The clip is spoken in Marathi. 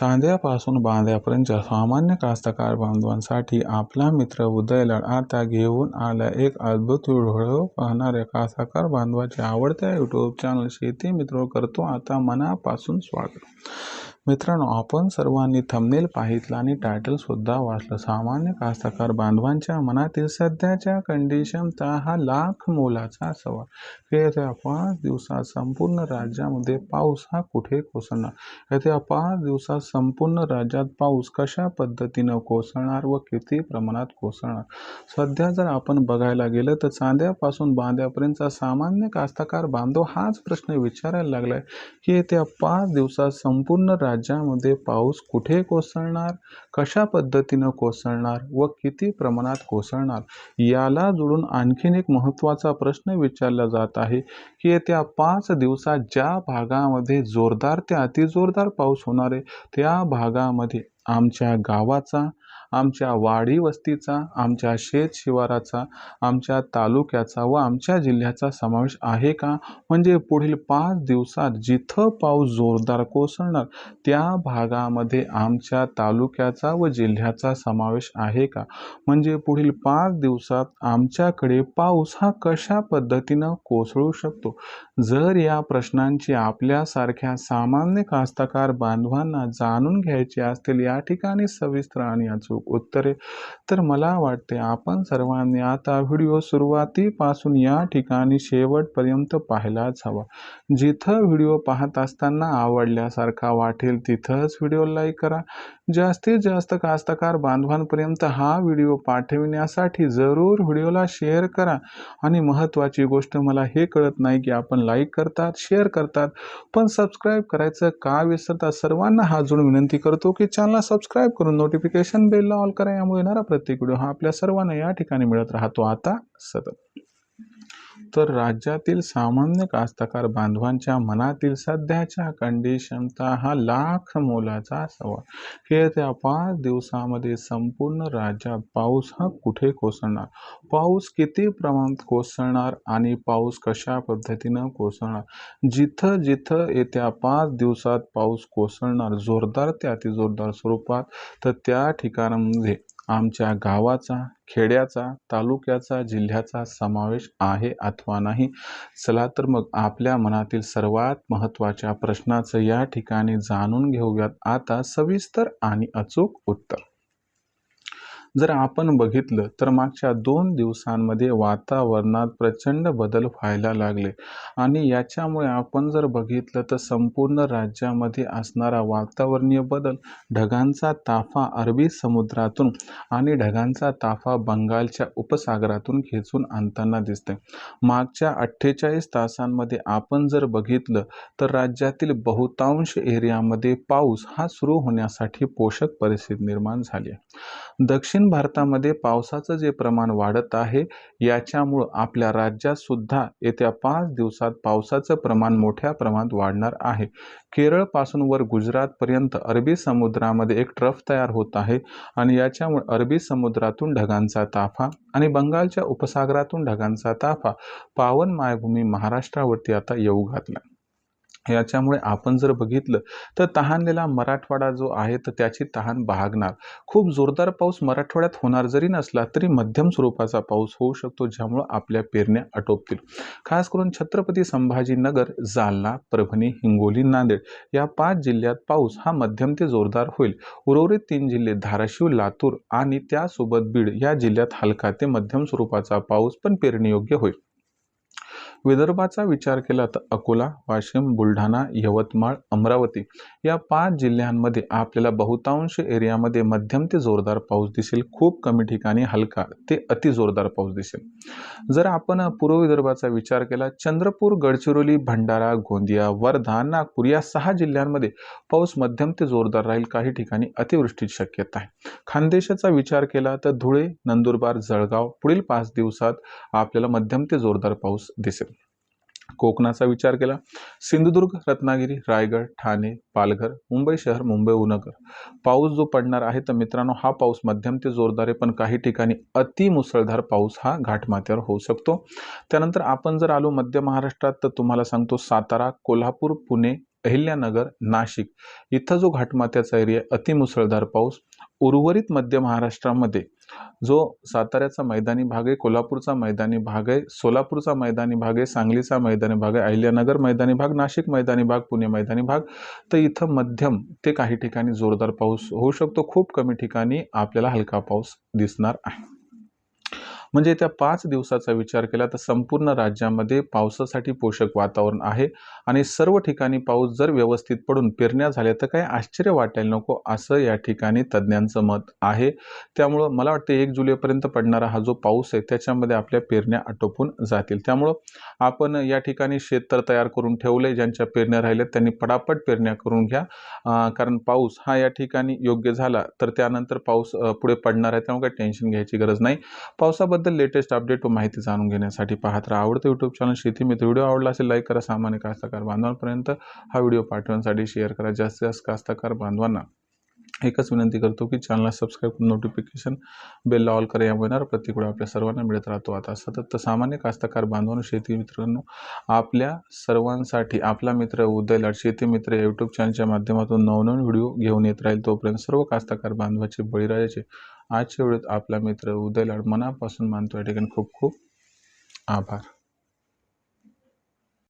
चांद्यापासून बांध्यापर्यंत सामान्य कास्तकार बांधवांसाठी आपला मित्र उदयलाड आता घेऊन आला एक अद्भुत व्हिडिओ पाहणाऱ्या कास्तकार बांधवाच्या आवडत्या यूट्यूब चॅनल शेती मित्र करतो. आता मनापासून स्वागत. मित्रांनो आपण सर्वांनी थंबनेल पाहितलं आणि टायटलसुद्धा वाचलं. सामान्य कास्तकार बांधवांच्या मनातील सध्याच्या कंडिशनचा हा लाख मोलाचा सवाल. येत्या पाच दिवसात संपूर्ण राज्यामध्ये पाऊस हा कुठे कोसळणार? येत्या पाच दिवसात संपूर्ण राज्यात पाऊस कशा पद्धतीनं कोसळणार व किती प्रमाणात कोसळणार? सध्या जर आपण बघायला गेलं तर चांद्यापासून बांध्यापर्यंतचा सामान्य कास्तकार बांधव हाच प्रश्न विचारायला लागलाय की येत्या पाच दिवसात संपूर्ण राज्यामध्ये पाऊस कुठे कोसळणार? कशा पद्धतीनं कोसळणार व किती प्रमाणात कोसळणार? याला जोडून आणखीन एक महत्त्वाचा प्रश्न विचारला जात आहे की येत्या पाच दिवसात ज्या भागामध्ये जोरदार ते अतिजोरदार पाऊस होणार आहे त्या भागामध्ये आमच्या गावाचा आमच्या वाडी वस्तीचा आमच्या शेत शिवाराचा आमच्या तालुक्याचा व आमच्या जिल्ह्याचा समावेश आहे का? म्हणजे पुढील पाच दिवसात जिथं पाऊस जोरदार कोसळणार त्या भागामध्ये आमच्या तालुक्याचा व जिल्ह्याचा समावेश आहे का? म्हणजे पुढील पाच दिवसात आमच्याकडे पाऊस हा कशा पद्धतीनं कोसळू शकतो? जर या प्रश्नांची आपल्यासारख्या सामान्य कास्तकार बांधवांना जाणून घ्यायची असतील या ठिकाणी सविस्तर आणि अचूक उत्तरे. तर मला वाटते आपण सर्वांनी आता व्हिडिओ सुरुवातीपासून या ठिकाणी शेवटपर्यंत पाहायलाच हवा. जिथं व्हिडिओ पाहत असताना आवडल्यासारखा वाटेल तिथंच व्हिडिओ लाईक करा. जास्तीत जास्त कास्तकार बांधवांपर्यंत हा व्हिडिओ पाठविण्यासाठी जरूर व्हिडिओला शेअर करा. आणि महत्त्वाची गोष्ट मला हे कळत नाही की आपण लाईक करतात शेअर करतात पण सबस्क्राईब करायचं का विसरतात सर्वांना हा जोडून विनंती करतो की चॅनलला सबस्क्राईब करून नोटिफिकेशन बेलला ऑल करा यामुळे येणारा प्रत्येक व्हिडिओ हा आपल्या सर्वांना या ठिकाणी मिळत राहतो. आता सतत. तर राज्यातील सामान्य कास्तकार बांधवांच्या मनातील सध्याच्या कंडिशनचा हा लाख मोलाचा सवाल. येत्या पाच दिवसामध्ये संपूर्ण राज्यात पाऊस हा कुठे कोसळणार? पाऊस किती प्रमाणात कोसळणार आणि पाऊस कशा पद्धतीनं कोसळणार? जिथं जिथं येत्या पाच दिवसात पाऊस कोसळणार जोरदार ते अतिजोरदार स्वरूपात तर त्या ठिकाणामध्ये आमच्या गावाचा खेड्याचा तालुक्याचा जिल्ह्याचा समावेश आहे अथवा नाही? चला तर मग आपल्या मनातील सर्वात महत्त्वाच्या प्रश्नाचं या ठिकाणी जाणून घेऊयात. आता सविस्तर आणि अचूक उत्तर. जर आपण बघितलं तर मागच्या दोन दिवसांमध्ये वातावरणात प्रचंड बदल व्हायला लागले. आणि याच्यामुळे आपण जर बघितलं तर संपूर्ण राज्यामध्ये असणारा वातावरणीय बदल ढगांचा ताफा अरबी समुद्रातून आणि ढगांचा ताफा बंगालच्या उपसागरातून खेचून आणताना दिसते मागच्या अठ्ठेचाळीस तासांमध्ये आपण जर बघितलं तर राज्यातील बहुतांश एरियामध्ये पाऊस हा सुरू होण्यासाठी पोषक परिस्थिती निर्माण झाली आहे. दक्षिण दक्षिण भारतामध्ये पावसाचं जे प्रमाण वाढत आहे याच्यामुळं आपल्या राज्यात सुद्धा येत्या पाच दिवसात पावसाचं प्रमाण मोठ्या प्रमाणात वाढणार आहे. केरळपासून वर गुजरातपर्यंत अरबी समुद्रामध्ये एक ट्रफ तयार होत आहे आणि याच्यामुळे अरबी समुद्रातून ढगांचा ताफा आणि बंगालच्या उपसागरातून ढगांचा ताफा पावन मायभूमी महाराष्ट्रावरती आता येऊ घातला. याच्यामुळे आपण जर बघितलं तर तहानलेला मराठवाडा जो आहे तर त्याची तहान भागणार खूप जोरदार पाऊस मराठवाड्यात होणार जरी नसला तरी मध्यम स्वरूपाचा पाऊस होऊ शकतो ज्यामुळं आपल्या पेरण्या आटोपतील. खास करून छत्रपती संभाजीनगर जालना परभणी हिंगोली नांदेड या पाच जिल्ह्यात पाऊस हा मध्यम ते जोरदार होईल. उर्वरित तीन जिल्हे धाराशिव लातूर आणि त्यासोबत बीड या जिल्ह्यात हलका ते मध्यम स्वरूपाचा पाऊस पण पेरणीयोग्य होईल. विदर्भाचा विचार केला तर अकोला वाशिम बुलढाणा यवतमाळ अमरावती या पाच जिल्ह्यांमध्ये आपल्याला बहुतांश एरियामध्ये मध्यम ते जोरदार पाऊस दिसेल. खूप कमी ठिकाणी हलका ते अति जोरदार पाऊस दिसेल. जर आपण पूर्व विदर्भाचा विचार केला चंद्रपूर गडचिरोली भंडारा गोंदिया वर्धा नागपूर या सहा जिल्ह्यांमध्ये पाऊस मध्यम ते जोरदार राहील. काही ठिकाणी अतिवृष्टीची शक्यता आहे. खानदेशाचा विचार केला तर धुळे नंदुरबार जळगाव पुढील पाच दिवसात आपल्याला मध्यम ते जोरदार पाऊस दिसेल. कोकणाचा विचार केला. सिंधुदुर्ग रत्नागिरी रायगड ठाणे पालघर मुंबई शहर मुंबई उनगर. पाऊस जो पडणार आहे तर मित्रांनो हा पाऊस मध्यम ते जोरदार आहे पण काही ठिकाणी अति मुसळधार पाऊस हा घाटमाथ्यावर होऊ शकतो. त्यानंतर आपण जर आलो मध्य महाराष्ट्रात तर तुम्हाला सांगतो सातारा कोल्हापूर पुणे अहिल्यानगर नाशिक. इथं जो घाटमाथ्याचा एरिया आहे, अतिमुसळधार पाऊस. उर्वरित मध्य महाराष्ट्रामध्ये जो साताऱ्याचा मैदानी भाग आहे कोल्हापूरचा मैदानी भाग आहे सोलापूरचा मैदानी भाग आहे सांगलीचा मैदानी भाग आहे अहिल्यानगर मैदानी भाग नाशिक मैदानी भाग पुणे मैदानी भाग तर इथं मध्यम ते काही ठिकाणी जोरदार पाऊस होऊ शकतो. खूप कमी ठिकाणी आपल्याला हलका पाऊस दिसणार आहे. म्हणजे त्या पाच दिवसाचा विचार केला तर संपूर्ण राज्यामध्ये पावसासाठी पोषक वातावरण आहे. आणि सर्व ठिकाणी पाऊस जर व्यवस्थित पडून पेरण्या झाल्या तर काही आश्चर्य वाटायला नको असं या ठिकाणी तज्ज्ञांचं मत आहे. त्यामुळं मला वाटतं एक जुलैपर्यंत पडणारा हा जो पाऊस आहे त्याच्यामध्ये आपल्या पेरण्या आटोपून जातील. त्यामुळं आपण या ठिकाणी शेत तर तयार करून ठेवले ज्यांच्या पेरण्या राहिल्या त्यांनी पटापट पेरण्या करून घ्या. कारण पाऊस हा या ठिकाणी योग्य झाला तर त्यानंतर पाऊस पुढे पडणार आहे त्यामुळे काही टेन्शन घ्यायची गरज नाही. पावसाबद्दल लेटेस्ट अपडेट व माहिती जाणून घेण्यासाठी पाहत राहा. आवडतं यूट्यूब चॅनल शेती मित्र व्हिडिओ आवडला असेल लाईक करा. सामान्य कास्तकार बांधवांपर्यंत हा व्हिडिओ पाठवण्यासाठी शेअर करा. जास्तीत जास्त कास्तकार बांधवांना एकच विनंती करतो की चॅनलला सबस्क्राईब करून नोटिफिकेशन बेल ऑल करा यामुळे येणार प्रत्येक वेळा आपल्या सर्वांना मिळत राहतो. आता सतत सामान्य कास्तकार बांधवांनो शेती मित्रांनो आपल्या सर्वांसाठी आपला मित्र उदय लाड शेती मित्र यूट्यूब चॅनलच्या माध्यमातून नवनवीन व्हिडिओ घेऊन येत राहील. तोपर्यंत सर्व कास्तकार बांधवाचे बळीराजाचे आजच्या वेळेत आपला मित्र उदय लाड मनापासून मानतो. या ठिकाणी खूप खूप आभार.